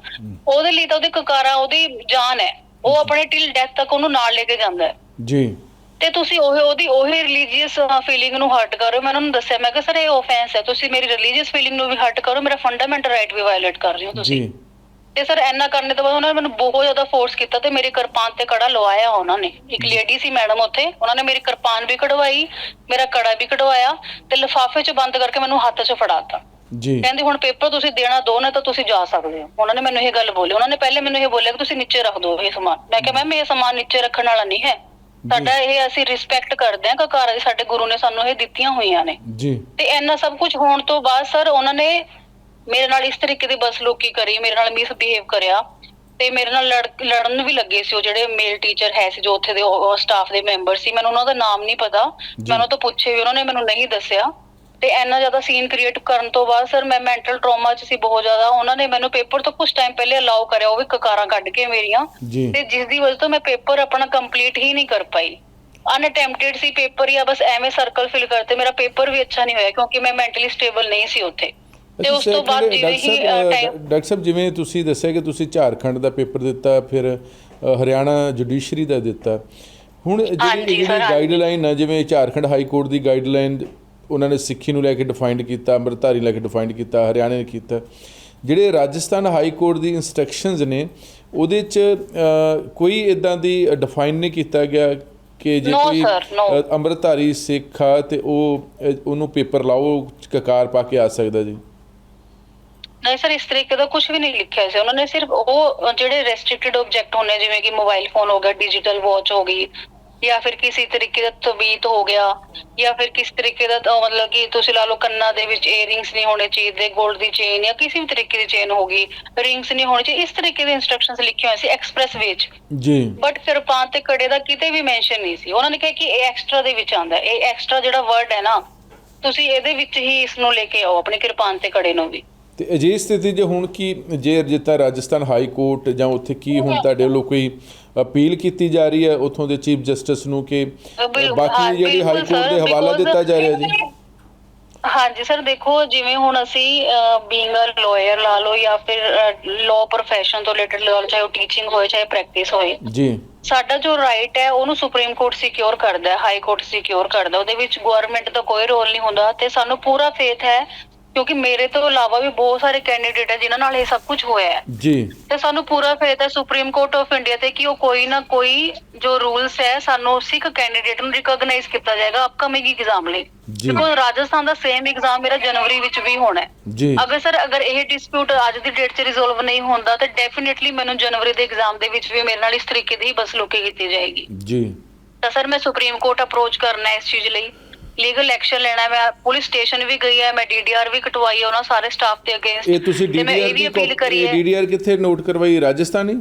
ਉਹਦੇ ਲਈ ਤਾਂ ਉਹਦੀ ਕਕਾਰਾ ਉਹਦੀ ਜਾਨ ਹੈ। ਉਹ ਆਪਣੇ ਟਿਲ ਡੈਥ ਤੱਕ ਉਹਨੂੰ ਨਾਲ ਲੈ ਕੇ ਜਾਂਦਾ ਹੈ। ਜੀ। ਤੇ ਤੁਸੀਂ ਉਹ ਉਹਦੀ ਉਹੀ ਰਿਲੀਜੀਅਸ ਫੀਲਿੰਗ ਨੂੰ ਹਰਟ ਕਰੋ। ਮੈਂ ਉਹਨਾਂ ਨੂੰ ਦੱਸਿਆ ਮੈਂ ਕਿਹਾ ਸਰ ਇਹ ਆਫੈਂਸ ਹੈ। ਤੁਸੀਂ ਮੇਰੀ ਰਿਲੀਜੀਅਸ ਫੀਲਿੰਗ ਨੂੰ ਵੀ ਹਰਟ ਕਰੋ। ਮੇਰਾ ਫੰਡਾਮੈਂਟਲ ਰਾਈਟ ਵੀ ਵਾਇਓਲੇਟ ਕਰ ਰਹੇ ਹੋ ਤੁਸੀਂ। ਜੀ। ਤੇ ਸਰ ਐਨਾ ਕਰਨੇ ਤੋਂ ਬਾਅਦ ਉਹਨਾਂ ਨੇ ਮੈਨੂੰ ਬਹੁਤ ਜ਼ਿਆਦਾ ਫੋਰਸ ਕੀਤਾ ਤੇ ਮੇਰੀ ਕਿਰਪਾਨ ਤੇ ਕੜਾ ਲਵਾਇਆ ਉਹਨਾਂ ਨੇ। ਇੱਕ ਲੇਡੀ ਸੀ ਮੈਡਮ ਉੱਥੇ। ਉਹਨਾਂ ਨੇ ਮੇਰੀ ਕਿਰਪਾਨ ਵੀ ਕਢਵਾਈ ਮੇਰਾ ਕੜਾ ਵੀ ਕਢਵਾਇਆ ਤੇ ਲਿਫਾਫੇ 'ਚ ਬੰਦ ਕਰਕੇ ਮੈਨੂੰ ਹੱਥ 'ਚ ਫੜਾਤਾ। ਜੀ। ਕਹਿੰਦੇ ਹੁਣ ਪੇਪਰ ਤੁਸੀਂ ਦੇਣਾ ਦੋ ਨਾ ਤਾਂ ਤੁਸੀਂ ਜਾ ਸਕਦੇ ਹੋ। ਉਹਨਾਂ ਨੇ ਮੈਨੂੰ ਇਹ ਗੱਲ ਬੋਲੀ। ਉਹਨਾਂ ਨੇ ਪਹਿਲੇ ਮੈਨੂੰ ਇਹ ਬੋਲਿਆ ਕਿ ਤੁਸੀਂ ਨੀਚੇ ਰੱਖ ਦਿਓ ਇਹ ਸਮਾਨ। ਮੈਂ ਕਿਹਾ ਮੈਮ ਇਹ ਸਮਾਨ ਨੀਚੇ ਰੱਖਣ ਵਾਲਾ ਨਹੀਂ ਹੈ। ਸਾਡਾ ਇਹ ਅਸੀਂ ਰਿਸਪੈਕਟ ਕਰਦੇ ਹਾਂ ਕਕਾਰ ਦੀ ਸਾਡੇ ਗੁਰੂ ਨੇ ਸਾਨੂੰ ਇਹ ਦਿੱਤੀਆਂ ਹੋਈਆਂ ਨੇ। ਜੀ। ਤੇ ਇੰਨਾ ਸਭ ਕੁਝ ਹੋਣ ਤੋਂ ਬਾਅਦ ਸਰ ਉਹਨਾਂ ਨੇ ਮੇਰੇ ਨਾਲ ਇਸ ਤਰੀਕੇ ਦੀ ਬਸਲੂਕੀ ਕਰੀ ਮੇਰੇ ਨਾਲ ਮਿਸਬਿਹੇਵ ਕਰਿਆ। ਤੇ ਮੇਰੇ ਨਾਲ ਲੜ- ਲੜਨ ਵੀ ਲੱਗੇ ਸੀ ਉਹ ਜਿਹੜੇ ਮੇਲ ਟੀਚਰ ਹੈ ਸੀ ਜੋ ਉੱਥੇ ਦੇ ਸਟਾਫ ਦੇ ਮੈਂਬਰ ਸੀ। ਮੈਨੂੰ ਉਹਨਾਂ ਦਾ ਨਾਮ ਨਹੀਂ ਪਤਾ। ਜੀ। ਮੈਂ ਉਹਨਾਂ ਤੋਂ ਪੁੱਛੇ ਵੀ ਉਹਨਾਂ ਨੇ ਮੈਨੂੰ ਨਹੀਂ ਦੱਸਿਆ। ਤੇ ਇੰਨਾ ਜ਼ਿਆਦਾ ਸੀਨ ਕ੍ਰੀਏਟ ਕਰਨ ਤੋਂ ਬਾਅਦ ਸਰ ਮੈਂ ਮੈਂਟਲ ਟਰਾਮਾ 'ਚ ਸੀ ਬਹੁਤ ਜ਼ਿਆਦਾ। ਉਹਨਾਂ ਨੇ ਮੈਨੂੰ ਪੇਪਰ ਤੋਂ ਕੁਝ ਟਾਈਮ ਪਹਿਲੇ ਅਲਾਉ ਕਰਿਆ ਉਹ ਵੀ ਕਕਾਰਾਂ ਕੱਢ ਕੇ ਮੇਰੀਆਂ। ਜੀ। ਤੇ ਜਿਸ ਦੀ ਵਜ੍ਹਾ ਤੋਂ ਮੈਂ ਪੇਪਰ ਆਪਣਾ ਕੰਪਲੀਟ ਹੀ ਨਹੀਂ ਕਰ ਪਾਈ। ਅਨਅਟੈਂਪਟਡ ਸੀ ਪੇਪਰ ਜਾਂ ਬਸ ਐਵੇਂ ਸਰਕਲ ਫਿਲ ਕਰਤੇ। ਮੇਰਾ ਪੇਪਰ ਵੀ ਅੱਛਾ ਨਹੀਂ ਹੋਇਆ ਕਿਉਂਕਿ ਮੈਂ ਮੈਂਟਲੀ ਸਟੇਬਲ ਨਹੀਂ ਸੀ ਉੱਥੇ। ਤੇ ਉਸ ਤੋਂ ਬਾਅਦ ਜਿਵੇਂ ਹੀ ਡਾਕਟਰ ਟਾਈਮ ਸਾਹਿਬ ਡਾਕਟਰ ਸਾਹਿਬ ਜਿਵੇਂ ਤੁਸੀਂ ਦੱਸਿਆ ਕਿ ਤੁਸੀਂ ਝਾਰਖੰਡ ਦਾ ਪੇਪਰ ਦਿੱਤਾ ਫਿਰ ਅ, ਹਰਿਆਣਾ ਜੁਡੀਸ਼ਰੀ ਦਾ ਦਿੱਤਾ। ਹੁਣ ਜਿਹੜੀ ਹਾਂਜੀ ਜਿਹੜੀ ਸਰ, ਹਾਂਜੀ। ਗਾਈਡਲਾਈਨ ਆ ਜਿਵੇਂ ਝਾਰਖੰਡ ਹਾਈ ਕੋਰਟ ਦੀ ਗਾਈਡਲਾਈਨ ਉਹਨਾਂ ਨੇ ਸਿੱਖੀ ਨੂੰ ਲੈ ਕੇ ਡਿਫਾਈਨਡ ਕੀਤਾ ਅੰਮ੍ਰਿਤਧਾਰੀ ਲੈ ਕੇ ਡਿਫਾਈਨਡ ਕੀਤਾ ਹਰਿਆਣੇ ਨੇ ਕੀਤਾ। ਜਿਹੜੇ ਰਾਜਸਥਾਨ ਹਾਈ ਕੋਰਟ ਦੀ ਇਨਸਟਰਕਸ਼ਨਸ ਨੇ ਉਹਦੇ ਚ ਕੋਈ ਇਦਾਂ ਦੀ ਡਿਫਾਈਨ ਨਹੀਂ ਕੀਤਾ ਗਿਆ ਕਿ ਜੇ ਕੋਈ ਅੰਮ੍ਰਿਤਧਾਰੀ ਸਿੱਖ ਆ ਤੇ ਉਹ ਉਹਨੂੰ ਪੇਪਰ ਲਾਓ ਕਕਾਰ ਪਾ ਕੇ ਆ ਸਕਦਾ ਜੀ। ਨਹੀਂ ਸਰ ਇਸ ਤਰੀਕੇ ਦਾ ਕੁਝ ਵੀ ਨਹੀਂ ਲਿਖਿਆ ਸੀ। ਉਹਨਾਂ ਨੇ ਸਿਰਫ ਉਹ ਜਿਹੜੇ ਰੈਸਟ੍ਰਿਕਟਡ ਆਬਜੈਕਟ ਹੁੰਦੇ ਜਿਵੇਂ ਕਿ ਮੋਬਾਈਲ ਫੋਨ ਹੋ ਗਿਆ ਡਿਜੀਟਲ ਵਾਚ ਹੋ ਗਈ ਜਾਂ ਫਿਰ ਕਿਸੇ ਤਰੀਕੇ ਦਾ ਤਵੀਤ ਹੋ ਗਿਆ ਜਾਂ ਫਿਰ ਕਿਸ ਤਰੀਕੇ ਦਾ ਤਾਂ ਮਤਲਬ ਕਿ ਤੁਸੀਂ ਲਾ ਲਓ ਕੰਨਾਂ ਦੇ ਵਿੱਚ ਏਅਰਿੰਗਸ ਨਹੀਂ ਹੋਣੇ ਚਾਹੀਦੇ 골ਡ ਦੀ ਚੇਨ ਜਾਂ ਕਿਸੇ ਵੀ ਤਰੀਕੇ ਦੀ ਚੇਨ ਹੋ ਗਈ ਰਿੰਗਸ ਨਹੀਂ ਹੋਣੀ ਚਾਹੀਦੀ ਇਸ ਤਰੀਕੇ ਦੇ ਇਨਸਟਰਕਸ਼ਨਸ ਲਿਖੇ ਹੋਏ ਸੀ ਐਕਸਪ੍ਰੈਸ ਵਿੱਚ। ਜੀ। ਬਟ ਕਿਰਪਾਨ ਤੇ ਕੜੇ ਦਾ ਕਿਤੇ ਵੀ ਮੈਂਸ਼ਨ ਨਹੀਂ ਸੀ। ਉਹਨਾਂ ਨੇ ਕਿਹਾ ਕਿ ਇਹ ਐਕਸਟਰਾ ਦੇ ਵਿੱਚ ਆਂਦਾ ਇਹ ਐਕਸਟਰਾ ਜਿਹੜਾ ਵਰਡ ਹੈ ਨਾ ਤੁਸੀਂ ਇਹਦੇ ਵਿੱਚ ਹੀ ਇਸ ਨੂੰ ਲੈ ਕੇ ਆਓ ਆਪਣੀ ਕਿਰਪਾਨ ਤੇ ਕੜੇ ਨੂੰ ਵੀ। ਤੇ ਅਜਿਹੀ ਸਥਿਤੀ 'ਚ ਹੁਣ ਕੀ ਜੇ ਜਿੱਦਾਂ ਰਾਜਸਥਾਨ ਹਾਈ ਕੋਰਟ ਜਾਂ ਉੱਥੇ ਕੀ ਹੁਣ ਤੁਹਾਡੇ ਵੱਲੋਂ ਕੋਈ ਅਪੀਲ ਕੀਤੀ ਜਾ ਰਹੀ ਹੈ ਉੱਥੋਂ ਦੇ ਚੀਫ ਜਸਟਿਸ ਨੂੰ ਕਿ ਬਾਕੀ ਜਿਹੜੀ ਹਾਈ ਕੋਰਟ ਦੇ ਹਵਾਲਾ ਦਿੱਤਾ ਜਾ ਰਿਹਾ ਜੀ। ਹਾਂਜੀ ਸਰ ਦੇਖੋ ਜਿਵੇਂ ਹੁਣ ਅਸੀਂ ਬੀਇੰਗ ਅ ਲਾਇਰ ਲਾ ਲਓ ਜਾਂ ਫਿਰ ਲਾਅ profession ਤੋਂ ਰਿਲੇਟਡ ਲਾ ਲਓ ਚਾਹੇ ਉਹ ਟੀਚਿੰਗ ਹੋਏ ਚਾਹੇ ਪ੍ਰੈਕਟਿਸ ਹੋਏ। ਜੀ। ਸਾਡਾ ਜੋ ਰਾਈਟ ਹੈ ਉਹਨੂੰ ਸੁਪਰੀਮ ਕੋਰਟ ਸਿਕਿਉਰ ਕਰਦਾ ਹੈ ਹਾਈ ਕੋਰਟ ਸਿਕਿਉਰ ਕਰਦਾ ਉਹਦੇ ਵਿੱਚ ਗਵਰਨਮੈਂਟ ਦਾ ਕੋਈ ਰੋਲ ਨਹੀਂ ਹੁੰਦਾ ਤੇ ਸਾਨੂੰ ਪੂਰਾ ਫੇਥ ਹੈ ਕਿਉਂਕਿ ਮੇਰੇ ਤੋਂ ਇਲਾਵਾ ਵੀ ਬਹੁਤ ਸਾਰੇ ਕੈਂਡੀਡੇਟ ਹੈ ਜਿਨ੍ਹਾਂ ਨਾਲ ਇਹ ਸਭ ਕੁਝ ਹੋਇਆ ਹੈ। ਜੀ। ਤੇ ਸਾਨੂੰ ਪੂਰਾ ਫੇਥ ਹੈ ਸੁਪਰੀਮ ਕੋਰਟ ਆਫ ਇੰਡੀਆ ਤੇ ਕਿ ਉਹ ਕੋਈ ਨਾ ਕੋਈ ਜੋ ਰੂਲਸ ਹੈ ਸਾਨੂੰ ਸਿੱਖ ਕੈਂਡੀਡੇਟ ਨੂੰ ਰਿਕੋਗਨਾਈਜ਼ ਕੀਤਾ ਜਾਏਗਾ ਅਪਕਮਿੰਗ ਐਗਜ਼ਾਮ ਲਈ। ਜੀ। ਬਿਕੋਜ਼ ਰਾਜਸਥਾਨ ਦਾ ਸੇਮ ਐਗਜ਼ਾਮ ਮੇਰਾ ਜਨਵਰੀ ਵਿੱਚ ਵੀ ਹੋਣਾ ਹੈ। ਜੀ। ਅਗਰ ਸਰ ਅਗਰ ਇਹ ਡਿਸਪਿਊਟ ਅੱਜ ਦੀ ਡੇਟ 'ਚ ਰਿਜ਼ੋਲਵ ਨਹੀਂ ਹੁੰਦਾ ਤਾਂ ਡੈਫੀਨਿਟਲੀ ਮੈਨੂੰ ਜਨਵਰੀ ਦੇ ਐਗਜ਼ਾਮ ਦੇ ਵਿੱਚ ਵੀ ਮੇਰੇ ਨਾਲ ਇਸ ਤਰੀਕੇ ਦੀ ਹੀ ਬਸਲੂਕੀ ਕੀਤੀ ਜਾਏਗੀ। ਜੀ। ਤਾਂ ਸਰ ਮੈਂ ਸੁਪਰੀਮ ਕੋਰਟ ਅਪਰੋਚ ਕਰਨਾ ਹੈ ਇਸ ਚੀਜ਼ ਲਈ। ਲੀਗਲ ਐਕਸ਼ਨ ਲੈਣਾ ਹੈ ਮੈਂ ਪੁਲਿਸ ਸਟੇਸ਼ਨ ਵੀ ਗਈ ਹੈ ਮੈਂ ਡੀਡੀਆਰ ਵੀ ਕਟਵਾਈ ਹੈ ਉਹਨਾਂ ਸਾਰੇ ਸਟਾਫ ਦੇ ਅਗੇਂਸਟ ਇਹ ਤੁਸੀਂ ਤੇ ਮੈਂ ਇਹ ਵੀ ਅਪੀਲ ਕਰੀ ਹੈ। ਡੀਡੀਆਰ ਕਿੱਥੇ ਨੋਟ ਕਰਵਾਈ? Rajasthani?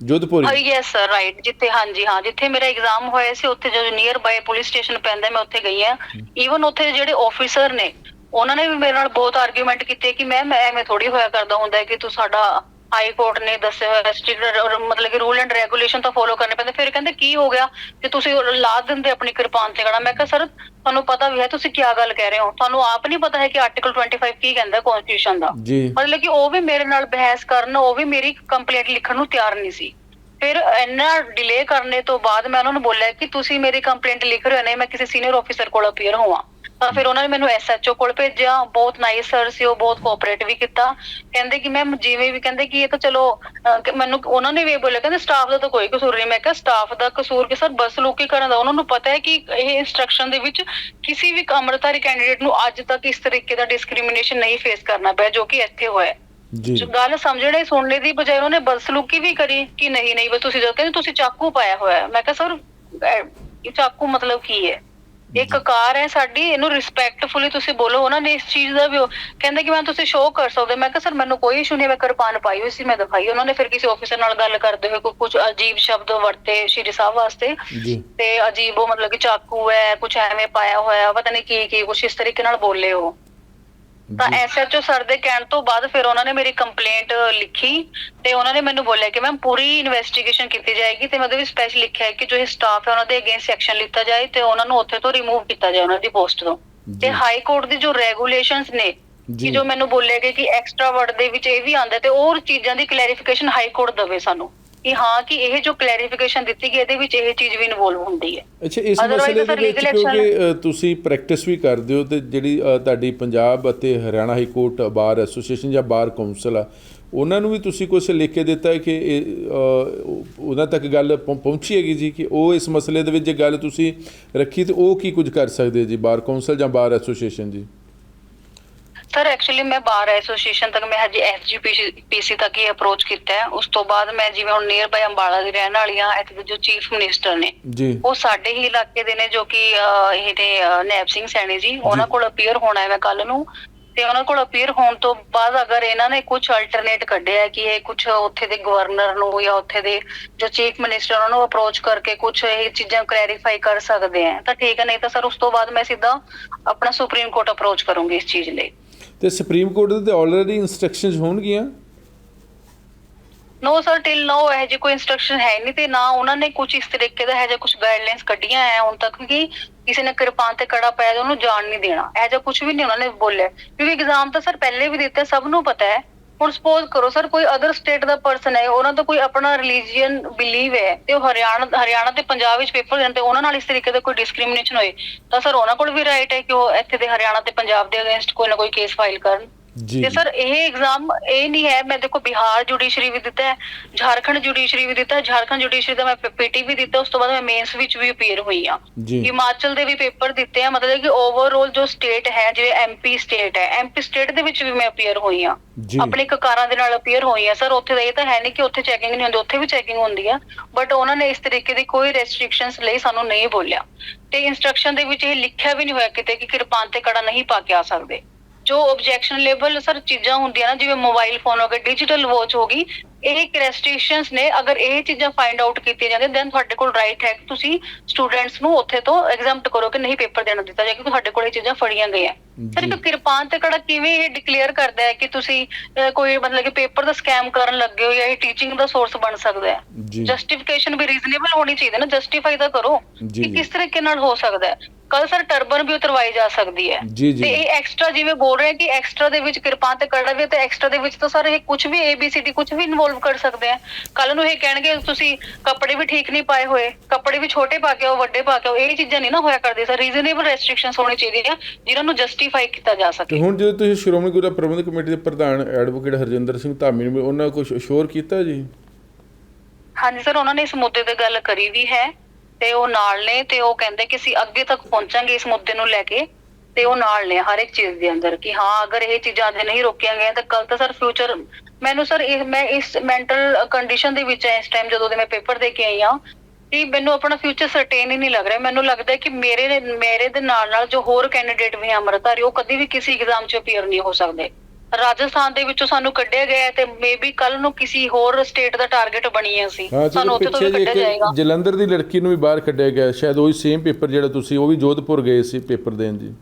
Jodhpuri? Yes sir right ਜਿੱਥੇ ਹਾਂਜੀ ਹਾਂ ਜਿੱਥੇ ਮੇਰਾ ਐਗਜ਼ਾਮ ਹੋਇਆ ਸੀ ਉੱਥੇ ਜੋ ਨੀਅਰ ਬਾਈ ਪੁਲਿਸ ਸਟੇਸ਼ਨ ਪੈਂਦਾ ਮੈਂ ਉੱਥੇ ਗਈ ਹਾਂ। ਈਵਨ ਉੱਥੇ ਜਿਹੜੇ ਆਫੀਸਰ ਨੇ ਉਹਨਾਂ ਨੇ ਵੀ ਮੇਰੇ ਨਾਲ ਬਹੁਤ ਆਰਗੂਮੈਂਟ ਕੀਤੇ ਕਿ ਮੈਮ ਐਵੇਂ ਥੋੜੀ ਹੋਇਆ ਕਰਦਾ ਹੁੰਦਾ ਹੈ ਕਿ ਤੂੰ ਸਾਡਾ ਹਾਈ ਕੋਰਟ ਨੇ ਦੱਸਿਆ ਹੋਇਆ ਸਟ੍ਰਿਕਟ ਮਤਲਬ ਕਿ ਰੂਲ ਐਂਡ ਰੈਗੂਲੇਸ਼ਨ ਤਾਂ ਫੋਲੋ ਕਰਨੇ ਪੈਂਦੇ। ਫਿਰ ਕਹਿੰਦੇ ਕੀ ਹੋ ਗਿਆ? ਕਿ ਤੁਸੀਂ ਲਾ ਦਿੰਦੇ ਆਪਣੀ ਕਿਰਪਾਨ ਤੇ ਖੜਾ। ਮੈਂ ਕਿਹਾ ਸਰ ਤੁਹਾਨੂੰ ਪਤਾ ਵੀ ਹੈ ਤੁਸੀਂ ਕੀ ਗੱਲ ਕਹਿ ਰਹੇ ਹੋ? ਤੁਹਾਨੂੰ ਆਪ ਨਹੀਂ ਪਤਾ ਹੈ ਕਿ ਆਰਟੀਕਲ 25 ਕੀ ਕਹਿੰਦਾ ਕਨਸਟੀਟਿਊਸ਼ਨ ਦਾ। ਮਤਲਬ ਕਿ ਉਹ ਵੀ ਮੇਰੇ ਨਾਲ ਬਹਿਸ ਕਰਨ ਉਹ ਵੀ ਮੇਰੀ ਕੰਪਲੇਂਟ ਲਿਖਣ ਨੂੰ ਤਿਆਰ ਨਹੀਂ ਸੀ। ਫਿਰ ਇੰਨਾ ਡਿਲੇ ਕਰਨੇ ਤੋਂ ਬਾਅਦ ਮੈਂ ਉਹਨਾਂ ਨੂੰ ਬੋਲਿਆ ਕਿ ਤੁਸੀਂ ਮੇਰੀ ਕੰਪਲੇਂਟ ਲਿਖ ਰਹੇ ਹੋ ਨਹੀਂ ਮੈਂ ਕਿਸੇ ਸੀਨੀਅਰ ਆਫੀਸਰ ਕੋਲ ਅਪੀਅਰ ਹੋਵਾਂ। ਤਾਂ ਫਿਰ ਉਹਨਾਂ ਨੇ ਮੈਨੂੰ ਐਸਐਚਓ ਕੋਲ ਭੇਜਿਆ ਬਹੁਤ ਨਾਈਸ ਸਰ ਸੀ ਉਹ ਬਹੁਤ ਕੋਆਪਰੇਟ ਵੀ ਕੀਤਾ। ਕਹਿੰਦੇ ਕਿ ਮੈਮ ਜਿਵੇਂ ਵੀ ਕਹਿੰਦੇ ਕਿ ਇਹ ਤਾਂ ਚਲੋ ਅਹ, ਕਿ ਮੈਨੂੰ ਉਹਨਾਂ ਨੇ ਵੀ ਇਹ ਬੋਲਿਆ ਕਹਿੰਦੇ ਸਟਾਫ ਦਾ ਤਾਂ ਕੋਈ ਕਸੂਰ ਨਹੀਂ। ਮੈਂ ਕਿਹਾ ਸਟਾਫ ਦਾ ਕਸੂਰ ਕਿ ਸਰ ਬਸਲੂਕੀ ਕਰਨ ਦਾ। ਉਹਨਾਂ ਨੂੰ ਪਤਾ ਹੈ ਕਿ ਇਹ ਇੰਸਟਰਕਸ਼ਨ ਦੇ ਵਿੱਚ ਕਿਸੇ ਵੀ ਅੰਮ੍ਰਿਤਧਾਰੀ ਕੈਂਡੀਡੇਟ ਨੂੰ ਅੱਜ ਤੱਕ ਇਸ ਤਰੀਕੇ ਦਾ ਡਿਸਕ੍ਰਿਮੀਨੇਸ਼ਨ ਨਹੀਂ ਫੇਸ ਕਰਨਾ ਪਿਆ ਜੋ ਕਿ ਇੱਥੇ ਹੋਇਆ ਹੈ। ਜੀ। ਜੋ ਗੱਲ ਸਮਝਣੇ ਸੁਣਨੇ ਦੀ ਬਜਾਏ ਉਹਨੇ ਬਦਸਲੂਕੀ ਵੀ ਕਰੀ ਕਿ ਨਹੀਂ ਨਹੀਂ ਬਸ ਤੁਸੀਂ ਜਦੋਂ ਕਹਿੰਦੇ ਤੁਸੀਂ ਚਾਕੂ ਪਾਇਆ ਹੋਇਆ ਹੈ। ਮੈਂ ਕਿਹਾ ਸਰ ਇਹ ਚਾਕੂ ਮਤਲਬ ਕੀ ਹੈ? ਇੱਕ ਕਾਰ ਹੈ ਸਾਡੀ ਇਹਨੂੰ ਰਿਸਪੈਕਟਫੁਲੀ ਤੁਸੀਂ ਬੋਲੋ ਉਹਨਾਂ ਨੇ ਇਸ ਚੀਜ਼ ਦਾ ਵੀ ਉਹ- ਕਹਿੰਦੇ ਕਿ ਮੈਂ ਤੁਸੀਂ ਸ਼ੋਅ ਕਰ ਸਕਦੇ ਮੈਂ ਕਿਹਾ ਸਰ ਮੈਨੂੰ ਕੋਈ ਇਸ਼ੂ ਨਹੀਂ ਮੈਂ ਕਿਰਪਾਨ ਪਾਈ ਹੋਈ ਸੀ ਮੈਂ ਦਿਖਾਈ। ਉਹਨਾਂ ਨੇ ਫਿਰ ਕਿਸੇ ਆਫੀਸਰ ਨਾਲ ਗੱਲ ਕਰਦੇ ਹੋਏ ਕੁਝ ਅਜੀਬ ਸ਼ਬਦ ਵਰਤੇ ਸ਼੍ਰੀ ਸਾਹਿਬ ਵਾਸਤੇ। ਜੀ। ਤੇ ਅਜੀਬ ਉਹ ਮਤਲਬ ਕਿ ਚਾਕੂ ਹੈ ਕੁਝ ਐਵੇਂ ਪਾਇਆ ਹੋਇਆ ਪਤਾ ਨਹੀਂ ਕੀ ਕੀ ਕੁਝ ਇਸ ਤਰੀਕੇ ਨਾਲ ਬੋਲੇ ਉਹ। ਤਾਂ। ਐਸਐਚਓ ਸਰ ਦੇ ਕਹਿਣ ਤੋਂ ਬਾਅਦ ਫਿਰ ਉਹਨਾਂ ਨੇ ਮੇਰੀ ਕੰਪਲੇਂਟ ਲਿਖੀ ਤੇ ਉਹਨਾਂ ਨੇ ਮੈਨੂੰ ਬੋਲਿਆ ਕਿ ਮੈਮ ਪੂਰੀ ਇਨਵੈਸਟੀਗੇਸ਼ਨ ਕੀਤੀ ਜਾਏਗੀ ਤੇ ਮੈਂ ਉਹਦੇ ਵਿੱਚ ਸਪੈਸ਼ਲ ਲਿਖਿਆ ਹੈ ਕਿ ਜੋ ਇਹ ਸਟਾਫ ਹੈ ਉਹਨਾਂ ਦੇ ਅਗੇਂਸਟ ਐਕਸ਼ਨ ਲਿੱਤਾ ਜਾਏ ਤੇ ਉਹਨਾਂ ਨੂੰ ਉੱਥੇ ਤੋਂ ਰਿਮੂਵ ਕੀਤਾ ਜਾਏ ਉਹਨਾਂ ਦੀ ਪੋਸਟ ਤੋਂ। ਤੇ ਹਾਈ ਕੋਰਟ ਦੀ ਜੋ ਰੈਗੂਲੇਸ਼ਨਸ ਨੇ ਜੀ। ਕਿ ਜੋ ਮੈਨੂੰ ਬੋਲਿਆ ਗਿਆ ਕਿ ਐਕਸਟਰਾ ਵਰਡ ਦੇ ਵਿੱਚ ਇਹ ਵੀ ਆਉਂਦਾ ਤੇ ਉਹ ਚੀਜ਼ਾਂ ਦੀ ਕਲੈਰੀਫਿਕੇਸ਼ਨ ਹਾਈ ਕੋਰਟ ਦੇਵੇ ਸਾਨੂੰ ਕਿ ਹਾਂ ਕਿ ਇਹ ਜੋ ਕਲੈਰੀਫਿਕੇਸ਼ਨ ਦਿੱਤੀ ਗਈ ਇਹਦੇ ਵਿੱਚ ਇਹ ਚੀਜ਼ ਵੀ ਇਨਵੋਲਵ ਹੁੰਦੀ ਹੈ। ਅੱਛਾ ਇਸ ਮਸਲੇ ਦੇ ਵਿੱਚ ਕਿਉਂਕਿ ਤੁਸੀਂ ਪ੍ਰੈਕਟਿਸ ਵੀ ਕਰਦੇ ਹੋ ਤੇ ਜਿਹੜੀ ਤੁਹਾਡੀ ਪੰਜਾਬ ਅਤੇ Haryana high court bar association ਜਾਂ ਬਾਰ ਕੌਂਸਲ ਆ ਉਹਨਾਂ ਨੂੰ ਵੀ ਤੁਸੀਂ ਕੁਝ ਲਿਖ ਕੇ ਦਿੱਤਾ ਹੈ ਕਿ ਉਹਨਾਂ ਤੱਕ ਗੱਲ ਪਹੁੰ- ਪਹੁੰਚੀ ਹੈਗੀ ਜੀ ਕਿ ਉਹ ਇਸ ਮਸਲੇ ਦੇ ਵਿੱਚ ਜੇ ਗੱਲ ਤੁਸੀਂ ਰੱਖੀ ਤੇ ਉਹ ਕੀ ਕੁਝ ਕਰ ਸਕਦੇ ਜੀ ਬਾਰ ਕੌਂਸਲ ਜਾਂ ਬਾਰ ਐਸੋਸੀਏਸ਼ਨ ਜੀ? ਸਰ ਐਕਚੁਅਲੀ ਮੈਂ ਬਾਰ ਐਸੋਸੀਏਸ਼ਨ ਤੱਕ ਮੈਂ ਹਜੇ ਐਸਜੀਪੀਸੀ ਤੱਕ ਹੀ ਅਪਰੋਚ ਕੀਤਾ ਹੈ। ਉਸ ਤੋਂ ਬਾਅਦ ਮੈਂ ਜਿਵੇਂ ਹੁਣ ਨੀਅਰ ਬਾਈ ਅੰਬਾਲਾ ਦੀ ਰਹਿਣ ਵਾਲੀ ਹਾਂ ਇੱਥੇ ਦੇ ਜੋ ਚੀਫ ਮਿਨਿਸਟਰ ਨੇ ਉਹ ਸਾਡੇ ਹੀ ਇਲਾਕੇ ਦੇ ਨੇ ਜੋ ਕਿ ਇਹ ਨੇ ਨੈਬ ਸਿੰਘ ਸੈਣੀ ਜੀ ਉਹਨਾਂ ਕੋਲ ਅਪੀਅਰ ਹੋਣਾ ਹੈ ਮੈਂ ਕੱਲ ਨੂੰ। ਤੇ ਉਹਨਾਂ ਕੋਲ ਅਪੀਅਰ ਹੋਣ ਤੋਂ ਬਾਅਦ ਅਗਰ ਇਹਨਾਂ ਨੇ ਕੁਝ ਅਲਟਰਨੇਟ ਕੱਢਿਆ ਕਿ ਇਹ ਕੁਝ ਉੱਥੇ ਦੇ ਗਵਰਨਰ ਨੂੰ ਜਾਂ ਉੱਥੇ ਦੇ ਜੋ ਚੀਫ ਮਿਨਿਸਟਰ ਉਹਨਾਂ ਨੂੰ ਅਪਰੋਚ ਕਰਕੇ ਕੁਝ ਇਹ ਚੀਜ਼ਾਂ ਕਲੈਰੀਫਾਈ ਕਰ ਸਕਦੇ ਆ ਤਾਂ ਠੀਕ ਹੈ ਨਹੀਂ ਤਾਂ ਸਰ ਉਸ ਤੋਂ ਬਾਅਦ ਮੈਂ ਸਿੱਧਾ ਆਪਣਾ ਸੁਪਰੀਮ ਕੋਰਟ ਅਪਰੋਚ ਕਰੂੰਗੀ ਇਸ ਚੀਜ਼ ਲਈ। ਤੇ ਸੁਪਰੀਮ ਕੋਰਟ ਦੇ ਤੇ ਆਲਰੇਡੀ ਇਨਸਟਰਕਸ਼ਨਸ ਹੋਣਗੀਆਂ? ਨੋ ਸਰ ਟਿਲ ਨਾਓ ਇਹ ਜੇ ਕੋਈ ਇਨਸਟਰਕਸ਼ਨ ਹੈ ਨਹੀਂ ਤੇ ਨਾ ਉਹਨਾਂ ਨੇ ਕੁਝ ਇਸ ਤਰੀਕੇ ਦਾ ਹੈ ਜਾਂ ਕੁਝ ਗਾਈਡਲਾਈਨਸ ਕੱਢੀਆਂ ਹੈ ਹੁਣ ਤੱਕ ਕਿ ਕਿਸੇ ਨੇ ਕਿਰਪਾਨ ਤੇ ਕੜਾ ਪਾਇਆ ਤਾਂ ਉਹਨੂੰ ਜਾਣ ਨਹੀਂ ਦੇਣਾ। ਇਹ ਜਿਹਾ ਕੁਝ ਵੀ ਨਹੀਂ ਉਹਨਾਂ ਨੇ ਬੋਲਿਆ। ਕਿਉਂਕਿ ਐਗਜ਼ਾਮ ਤਾਂ ਸਰ ਪਹਿਲੇ ਵੀ ਦਿੱਤੇ, ਸਭ ਨੂੰ ਪਤਾ ਹੈ ਹੁਣ ਸਪੋਜ਼ ਕਰੋ ਸਰ ਕੋਈ ਅਦਰ ਸਟੇਟ ਦਾ ਪਰਸਨ ਹੈ, ਉਹਨਾਂ ਦਾ ਕੋਈ ਆਪਣਾ ਰਿਲੀਜੀਅਨ ਬਿਲੀਵ ਹੈ ਤੇ ਉਹ ਹਰਿਆਣਾ ਹਰਿਆਣਾ ਤੇ ਪੰਜਾਬ ਵਿੱਚ ਪੇਪਰ ਦਿੰਦੇ ਉਹਨਾਂ ਨਾਲ ਇਸ ਤਰੀਕੇ ਦਾ ਕੋਈ ਡਿਸਕ੍ਰਿਮੀਨੇਸ਼ਨ ਹੋਏ, ਤਾਂ ਸਰ ਉਹਨਾਂ ਕੋਲ ਵੀ ਰਾਈਟ ਹੈ ਕਿ ਉਹ ਇੱਥੇ ਦੇ ਹਰਿਆਣਾ ਤੇ ਪੰਜਾਬ ਦੇ ਅਗੇਂਸਟ ਕੋਈ ਨਾ ਕੋਈ ਕੇਸ ਫਾਈਲ ਕਰਨ? ਤੇ। ਸਰ ਇਹ ਐਗਜ਼ਾਮ ਇਹ ਨਹੀਂ ਹੈ ਮੈਂ ਦੇਖੋ ਬਿਹਾਰ ਜੁਡੀਸ਼ਰੀ ਵੀ ਦਿੱਤਾ ਹੈ ਝਾਰਖੰਡ ਜੁਡੀਸ਼ਰੀ ਵੀ ਦਿੱਤਾ ਹੈ ਝਾਰਖੰਡ ਜੁਡੀਸ਼ਰੀ ਦਾ ਮੈਂ ਪੀਟੀ ਵੀ ਦਿੱਤਾ ਉਸ ਤੋਂ ਬਾਅਦ ਮੈਂ ਮੇੰਸ ਵਿੱਚ ਵੀ ਅਪੀਅਰ ਹੋਈ ਆ ਹਿਮਾਚਲ ਦੇ ਵੀ ਪੇਪਰ ਦਿੱਤੇ ਆ ਮਤਲਬ ਕਿ ਓਵਰਆਲ ਜੋ ਸਟੇਟ ਹੈ ਜਿਵੇਂ ਐਮਪੀ ਸਟੇਟ ਹੈ ਐਮਪੀ ਸਟੇਟ ਦੇ ਵਿੱਚ ਵੀ ਮੈਂ ਅਪੀਅਰ ਹੋਈ ਆ ਆਪਣੇ ਕਕਾਰਾਂ ਦੇ ਨਾਲ ਅਪੀਅਰ ਹੋਈ ਆ ਸਰ ਉੱਥੇ ਦਾ ਇਹ ਤਾਂ ਹੈ ਨਹੀਂ ਕਿ ਉੱਥੇ ਚੈਕਿੰਗ ਨਹੀਂ ਹੁੰਦੀ ਉੱਥੇ ਵੀ ਚੈਕਿੰਗ ਹੁੰਦੀ ਆ ਬਟ ਉਹਨਾਂ ਨੇ ਇਸ ਤਰੀਕੇ ਦੀ ਕੋਈ ਰੈਸਟ੍ਰਿਕਸ਼ਨਸ ਲਈ ਸਾਨੂੰ ਨਹੀਂ ਬੋਲਿਆ। ਤੇ ਇਨਸਟਰਕਸ਼ਨ ਦੇ ਵਿੱਚ ਇਹ ਲਿਖਿਆ ਵੀ ਨਹੀਂ ਹੋਇਆ ਕਿਤੇ ਕਿ ਕਿਰਪਾਨ ਤੇ ਕੜਾ ਨਹੀਂ ਪਾ ਕੇ ਆ ਸਕਦੇ। ਜੋ ਆਬਜੈਕਸ਼ਨ ਲੈਵਲ ਸਰ ਚੀਜ਼ਾਂ ਹੁੰਦੀਆਂ ਨਾ ਜਿਵੇਂ ਮੋਬਾਈਲ ਫੋਨ ਹੋ ਗਿਆ ਡਿਜੀਟਲ ਵਾਚ ਹੋ ਗਈ ਇਹ ਇੱਕ ਰੈਸਟ੍ਰਿਕਸ਼ਨਸ ਨੇ ਅਗਰ ਇਹ ਚੀਜ਼ਾਂ ਫਾਈਂਡ ਆਊਟ ਕੀਤੀਆਂ ਜਾਂਦੀਆਂ ਦੈਨ ਤੁਹਾਡੇ ਕੋਲ ਰਾਈਟ ਹੈ ਕਿ ਤੁਸੀਂ ਸਟੂਡੈਂਟਸ ਨੂੰ ਉੱਥੇ ਤੋਂ ਐਗਜ਼ਾਮਟ ਕਰੋ ਕਿ ਨਹੀਂ ਪੇਪਰ ਦੇਣਾ ਦਿੱਤਾ ਜਾਏ ਕਿਉਂਕਿ ਤੁਹਾਡੇ ਕੋਲ ਇਹ ਚੀਜ਼ਾਂ ਫੜੀਆਂ ਗਈਆਂ ਸਰ। ਇੱਕ ਕਿਰਪਾਨ ਤੇ ਕੜਾ ਕਿਵੇਂ ਇਹ ਡਿਕਲੇਅਰ ਕਰਦਾ ਹੈ ਕਿ ਤੁਸੀਂ ਕੋਈ ਮਤਲਬ ਕਿ ਪੇਪਰ ਦਾ ਸਕੈਮ ਕਰਨ ਲੱਗੇ ਹੋ ਜਾਂ ਇਹ ਟੀਚਿੰਗ ਦਾ ਸੋਰਸ ਬਣ ਸਕਦਾ ਹੈ ਜਸਟੀਫਿਕੇਸ਼ਨ ਵੀ ਰੀਜ਼ਨੇਬਲ ਹੋਣੀ ਚਾਹੀਦੀ ਹੈ ਨਾ ਜਸਟੀਫਾਈ ਤਾਂ ਕਰੋ ਕਿ। ਕਿਸ ਤਰੀਕੇ ਨਾਲ ਹੋ ਸਕਦਾ ਹੈ ਕੱਲ ਸਰ ਟਰਬਨ ਵੀ ਉਤਰਵਾਈ ਜਾ ਸਕਦੀ ਹੈ। ਜੀ, ਜੀ। ਤੇ ਇਹ ਐਕਸਟਰਾ ਜਿਵੇਂ ਬੋਲ ਰਹੇ ਕਿ ਐਕਸਟਰਾ ਦੇ ਵਿੱਚ ਕਿਰਪਾਨ ਤੇ ਕੜਾ ਵੀ ਤੇ ਐਕਸਟਰਾ ਦੇ ਵਿੱਚ ਤਾਂ ਸਰ ਇਹ ਕੁਝ ਵੀ ABCD ਕੁਝ ਵੀ ਇਨਵੋਲਵ ਕਰ ਸਕਦੇ ਆ ਕੱਲ ਨੂੰ ਇਹ ਕਹਿਣਗੇ ਤੁਸੀਂ ਕੱਪੜੇ ਵੀ ਠੀਕ ਨਹੀਂ ਪਾਏ ਹੋਏ ਕੱਪੜੇ ਵੀ ਛੋਟੇ ਪਾ ਕੇ ਆਓ ਵੱਡੇ ਪਾ ਕੇ ਆਓ। ਇਹ ਚੀਜ਼ਾਂ ਨਹੀਂ ਨਾ ਹੋਇਆ ਕਰਦੀ ਸਰ। ਰੀਜ਼ਨੇਬਲ ਰੈਸਟ੍ਰਿਕਸ਼ਨਸ ਹੋਣੀ ਚਾਹੀਦੀਆਂ ਜਿਨ੍ਹਾਂ ਨੂੰ ਜਸਟੀਫਾਈ ਕੀਤਾ ਜਾ ਤੇ ਸਕੇ ਹੁਣ ਜਦੋਂ ਤੁਸੀਂ ਸ਼੍ਰੋਮਣੀ ਗੁਰਦੁਆਰਾ ਪ੍ਰਬੰਧਕ ਕਮੇਟੀ ਦੇ ਪ੍ਰਧਾਨ ਐਡਵੋਕੇਟ ਹਰਜਿੰਦਰ ਸਿੰਘ ਧਾਮੀ ਨੂੰ ਮਿਲੇ, ਉਹਨਾਂ ਕੁਝ ਅਸ਼ੋਰ ਕੀਤਾ ਜੀ? ਹਾਂਜੀ ਸਰ ਉਹਨਾਂ ਨੇ ਇਸ ਮੁੱਦੇ ਤੇ ਗੱਲ ਕਰੀ ਵੀ ਹੈ। ਤੇ ਉਹ ਨਾਲ ਨੇ ਤੇ ਉਹ ਕਹਿੰਦੇ ਕਿ ਅਸੀਂ ਅੱਗੇ ਤੱਕ ਪਹੁੰਚਾਂਗੇ ਇਸ ਮੁੱਦੇ ਨੂੰ ਲੈ ਕੇ ਤੇ ਉਹ ਨਾਲ ਨੇ ਹਰ ਇੱਕ ਚੀਜ਼ ਦੇ ਅੰਦਰ ਕਿ ਹਾਂ, ਅਗਰ ਇਹ ਚੀਜ਼ਾਂ ਅੱਜ ਨਹੀਂ ਰੋਕੀਆਂ ਗਈਆਂ ਤਾਂ ਕੱਲ ਤਾਂ ਸਰ ਫਿਊਚਰ ਮੈਨੂੰ ਸਰ ਇਹ ਮੈਂ ਇਸ ਮੈਂਟਲ ਕੰਡੀਸ਼ਨ ਦੇ ਵਿੱਚ ਹੈ ਇਸ ਟਾਈਮ ਜਦੋਂ ਦੇ ਮੈਂ ਪੇਪਰ ਦੇ ਕੇ ਆਈ ਆ ਕਿ ਮੈਨੂੰ ਆਪਣਾ ਫਿਊਚਰ ਸਰਟੇਨ ਹੀ ਨਹੀਂ ਲੱਗ ਰਿਹਾ। ਮੈਨੂੰ ਲੱਗਦਾ ਕਿ ਮੇਰੇ ਮੇਰੇ ਦੇ ਨਾਲ ਨਾਲ ਜੋ ਹੋਰ ਕੈਂਡੀਡੇਟ ਵੀ ਆ ਅੰਮ੍ਰਿਤਧਾਰੀ, ਉਹ ਕਦੀ ਵੀ ਕਿਸੇ ਐਗਜ਼ਾਮ 'ਚ ਅਪੀਅਰ ਨਹੀਂ ਹੋ ਸਕਦੇ। ਰਾਜਸਥਾਨ ਦੇ ਵਿੱਚੋਂ ਸਾਨੂੰ ਕੱਢਿਆ ਗਿਆ ਤੇ ਮੇਬੀ ਕੱਲ ਨੂੰ ਕਿਸੇ ਹੋਰ ਸਟੇਟ ਦਾ ਟਾਰਗੇਟ ਬਣੀ ਅਸੀਂ ਹਾਂ ਸਾਨੂੰ ਤੇ ਉੱਥੇ ਤੋਂ ਪਿੱਛੇ ਵੀ ਜੇ ਕੱਢਿਆ ਜਾਏਗਾ। ਇੱਕ ਜਲੰਧਰ ਦੀ ਲੜਕੀ ਨੂੰ ਵੀ ਬਾਹਰ ਕੱਢਿਆ ਗਿਆ। ਸ਼ਾਇਦ ਉਹੀ ਸੇਮ ਪੇਪਰ ਜਿਹੜਾ ਤੁਸੀਂ ਉਹ ਵੀ ਜੋਧਪੁਰ ਗਏ ਸੀ ਪੇਪਰ ਦੇਣ ਜੀ।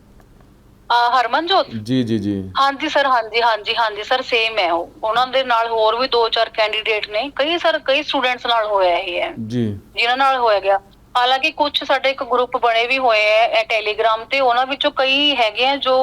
ਆ ਹਰਮਨਜੋਤ? ਜੀ ਜੀ ਜੀ। ਹਾਂਜੀ ਸਰ ਹਾਂਜੀ ਹਾਂਜੀ ਹਾਂਜੀ ਸਰ ਸੇਮ ਹੈ ਉਹ। ਉਹਨਾਂ ਦੇ ਨਾਲ ਹੋਰ ਵੀ ਦੋ ਚਾਰ ਕੈਂਡੀਡੇਟ ਨੇ। ਕਈ ਸਰ ਕਈ ਸਟੂਡੈਂਟਸ ਨਾਲ ਹੋਇਆ ਇਹ ਹੈ। ਜੀ। ਜਿਨ੍ਹਾਂ ਨਾਲ ਹੋਇਆ ਗਿਆ। ਹਾਲਾਂਕਿ ਕੁਝ ਸਾਡੇ ਇੱਕ ਗਰੁੱਪ ਬਣੇ ਵੀ ਹੋਏ ਹੈ ਟੈਲੀਗ੍ਰਾਮ ਤੇ ਉਹਨਾਂ ਵਿੱਚੋਂ ਕਈ ਹੈਗੇ ਆ ਜੋ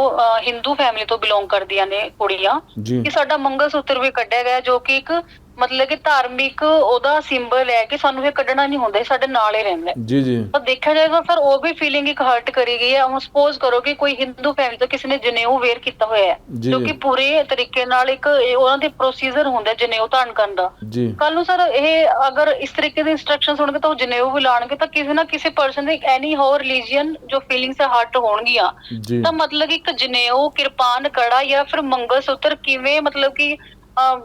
ਹਿੰਦੂ ਫੈਮਿਲੀ ਤੋਂ ਬਿਲੋਂਗ ਕਰਦੀਆਂ ਨੇ ਕੁੜੀਆਂ। ਕਿ ਸਾਡਾ ਮੰਗਲ ਸੂਤਰ ਵੀ ਕੱਢਿਆ ਗਿਆ ਜੋ ਕਿ ਇੱਕ ਮਤਲਬ ਕਿ ਧਾਰਮਿਕ ਉਹਦਾ ਸਿੰਬਲ ਹੈ ਕਿ ਸਾਨੂੰ ਇਹ ਕੱਢਣਾ ਨਹੀਂ ਹੁੰਦਾ ਇਹ ਸਾਡੇ ਨਾਲ ਹੀ ਰਹਿੰਦਾ ਹੈ। ਜੀ ਜੀ। ਪਰ ਦੇਖਿਆ ਜਾਏਗਾ ਸਰ ਉਹ ਵੀ ਫੀਲਿੰਗ ਇੱਕ ਹਰਟ ਕਰੀ ਗਈ ਹੈ। ਹੁਣ ਸਪੋਜ਼ ਕਰੋ ਕਿ ਕੋਈ ਹਿੰਦੂ ਫੈਮਿਲੀ ਤੋਂ ਕਿਸੇ ਨੇ ਜਨੇਊ ਵੇਅਰ ਕੀਤਾ ਹੋਇਆ ਹੈ ਜੀ। ਜੋ ਕਿ ਪੂਰੇ ਤਰੀਕੇ ਨਾਲ ਇੱਕ ਇਹ ਉਹਨਾਂ ਦੇ ਪ੍ਰੋਸੀਜਰ ਹੁੰਦਾ ਜਨੇਊ ਧਾਰਨ ਕਰਨ ਦਾ। ਜੀ। ਕੱਲ ਨੂੰ ਸਰ ਇਹ ਅਗਰ ਇਸ ਤਰੀਕੇ ਦੇ ਇਨਸਟਰਕਸ਼ਨਸ ਹੋਣਗੇ ਤਾਂ ਉਹ ਜਨੇਊ ਵੀ ਲਾਣਗੇ ਤਾਂ ਕਿਸੇ ਨਾ ਕਿਸੇ ਪਰਸਨ ਦੇ ਐਨੀ ਹੋਰ ਰਿਲੀਜੀਅਨ ਜੋ ਫੀਲਿੰਗਸ ਹਰਟ ਹੋਣਗੀਆਂ। ਜੀ। ਤਾਂ ਮਤਲਬ ਕਿ ਇੱਕ ਜਨੇਊ ਕਿਰਪਾਨ ਕੜਾ ਜਾਂ ਫਿਰ ਮੰਗਲ ਸੂਤਰ ਕਿਵੇਂ ਮਤਲਬ ਕਿ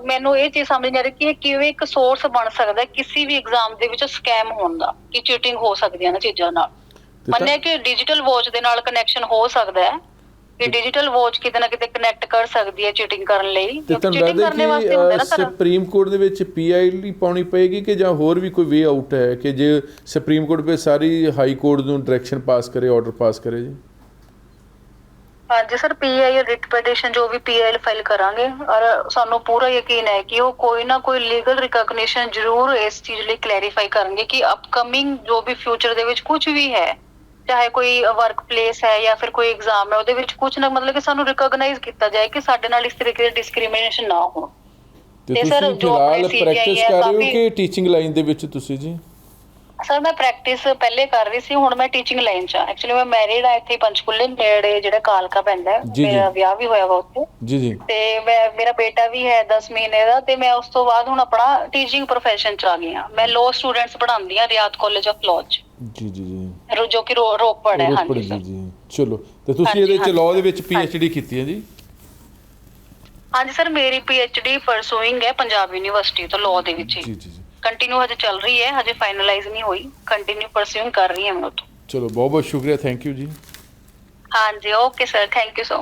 ਮੈਨੂੰ ਇਹ ਚੀਜ਼ ਸਮਝ ਨਹੀਂ ਆ ਰਹੀ ਕਿ ਇਹ ਕਿਵੇਂ ਇੱਕ ਸੋਰਸ ਬਣ ਸਕਦਾ ਹੈ ਕਿਸੇ ਵੀ ਐਗਜ਼ਾਮ ਦੇ ਵਿੱਚ ਸਕੈਮ ਹੋਣ ਦਾ ਕਿ ਚੀਟਿੰਗ ਹੋ ਸਕਦੀ ਹੈ ਨਾ ਚੀਜ਼ਾਂ ਨਾਲ। ਮੰਨਿਆ ਕਿ ਡਿਜੀਟਲ ਵਾਚ ਦੇ ਨਾਲ ਕਨੈਕਸ਼ਨ ਹੋ ਸਕਦਾ ਹੈ ਕਿ ਡਿਜੀਟਲ ਵਾਚ ਕਿਤੇ ਨਾ ਕਿਤੇ ਕਨੈਕਟ ਕਰ ਸਕਦੀ ਹੈ ਚੀਟਿੰਗ ਕਰਨ ਲਈ। ਚੀਟਿੰਗ ਕਰਨੇ ਵਾਸਤੇ ਹੁੰਦਾ ਨਾ ਸਰ ਸੁਪਰੀਮ ਕੋਰਟ ਦੇ ਵਿੱਚ ਪੀਆਈਐਲ ਪਾਉਣੀ ਪਏਗੀ ਕਿ ਜਾਂ ਹੋਰ ਵੀ ਕੋਈ ਵੇ ਆਊਟ ਹੈ ਕਿ ਜੇ ਸੁਪਰੀਮ ਕੋਰਟ ਪੇ ਸਾਰੀ ਹਾਈ ਕੋਰਟ ਨੂੰ ਡਾਇਰੈਕਸ਼ਨ ਪਾਸ ਕਰੇ ਆਰਡਰ ਪਾਸ ਕਰੇ ਜੀ? ਹਾਂਜੀ ਸਰ ਪੀਆਈ ਰਿਟ ਪਟੀਸ਼ਨ ਜੋ ਵੀ ਪੀਆਈਐਲ ਫਾਈਲ ਕਰਾਂਗੇ ਔਰ ਸਾਨੂੰ ਪੂਰਾ ਯਕੀਨ ਹੈ ਕਿ ਉਹ ਕੋਈ ਨਾ ਕੋਈ ਲੀਗਲ ਰਿਕਗਨੀਸ਼ਨ ਜ਼ਰੂਰ ਇਸ ਚੀਜ਼ ਲਈ ਕਲੈਰੀਫਾਈ ਕਰਨਗੇ ਕਿ ਅਪਕਮਿੰਗ ਜੋ ਵੀ ਫਿਊਚਰ ਦੇ ਵਿੱਚ ਕੁਝ ਵੀ ਹੈ ਚਾਹੇ ਕੋਈ ਵਰਕ ਪਲੇਸ ਹੈ ਜਾਂ ਫਿਰ ਕੋਈ ਐਗਜ਼ਾਮ ਹੈ ਉਹਦੇ ਵਿੱਚ ਕੁਝ ਨਾ ਮਤਲਬ ਕਿ ਸਾਨੂੰ ਰਿਕਗਨਾਈਜ਼ ਕੀਤਾ ਜਾਏ ਕਿ ਸਾਡੇ ਨਾਲ ਇਸ ਤਰੀਕੇ ਦੀ ਡਿਸਕ੍ਰਿਮੀਨੇਸ਼ਨ ਨਾ ਹੋ ਤੇ sir, ਜੋ ਪ੍ਰੈਕਟਿਸ ਕਰ ਰਹੇ ਹੋ ਕਿ ਟੀਚਿੰਗ ਲਾਈਨ ਦੇ ਵਿੱਚ ਤੁਸੀਂ ਜੀ? ਸਰ ਮੈਂ ਪ੍ਰੈਕਟਿਸ ਪਹਿਲੇ ਕਰ ਰਹੀ ਸੀ ਹੁਣ ਮੈਂ ਟੀਚਿੰਗ ਲਾਈਨ 'ਚ ਆ। ਐਕਚੁਅਲੀ ਮੈਂ ਮੈਰਿਡ ਆ ਇੱਥੇ ਪੰਚਕੂਲੇ ਨੇੜੇ ਜਿਹੜਾ ਕਾਲਕਾ ਪੈਂਦਾ ਹੈ। ਜੀ, ਜੀ। ਮੇਰਾ ਵਿਆਹ ਵੀ ਹੋਇਆ ਵਾ ਉੱਥੇ। ਜੀ ਜੀ। ਤੇ ਮੈਂ ਮੇਰਾ ਬੇਟਾ ਵੀ ਹੈ 10 ਮਹੀਨੇ ਦਾ ਤੇ ਮੈਂ ਉਸ ਤੋਂ ਬਾਅਦ ਹੁਣ ਆਪਣਾ ਟੀਚਿੰਗ profession ਚ ਆ ਗਈ ਹਾਂ। ਮੈਂ ਲਾਅ ਸਟੂਡੈਂਟਸ ਪੜ੍ਹਾਉਂਦੀ ਹਾਂ ਰਿਆਤ ਕਾਲਜ ਆਫ ਲਾਅ ਚ। ਜੀ ਜੀ ਜੀ। ਰੋ- ਜੋ ਕਿ ਰੋ- ਰੋਪੜ ਹੈ। ਰੋਪੜ ਹਾਂਜੀ ਜੀ ਸਰ ਜੀ ਚਲੋ। ਤੇ ਤੁਸੀਂ ਹਾਂਜੀ, ਇਹਦੇ ਚ ਹਾਂਜੀ। ਲਾਅ ਦੇ ਵਿੱਚ ਪੀਐਚਡੀ ਕੀਤੀ ਹੈ ਜੀ? ਹਾਂਜੀ ਸਰ ਮੇਰੀ ਡੀ ਪਰਸੂਇੰਗ ਹੈ ਪੰਜਾਬ ਯੂਨੀਵਰਸਿਟੀ ਤੋਂ ਲਾਅ ਦੇ ਵਿੱਚ ਜੀ ਹੀ ਜੀ ਜੀ। ਕੰਟੀਨਿਊ ਹਜੇ ਚੱਲ ਰਹੀ ਹੈ ਹਜੇ ਫਾਈਨਲਾਈਜ਼ ਨਹੀਂ ਹੋਈ ਕੰਟੀਨਿਊ ਪਰਸੂਇੰਗ ਕਰ ਰਹੀ ਹਾਂ ਮੈਂ ਉਹ ਤੋਂ ਚਲੋ ਬਹੁਤ ਬਹੁਤ ਸ਼ੁਕਰੀਆ ਥੈਂਕ ਯੂ ਜੀ। ਹਾਂਜੀ okay sir thank you so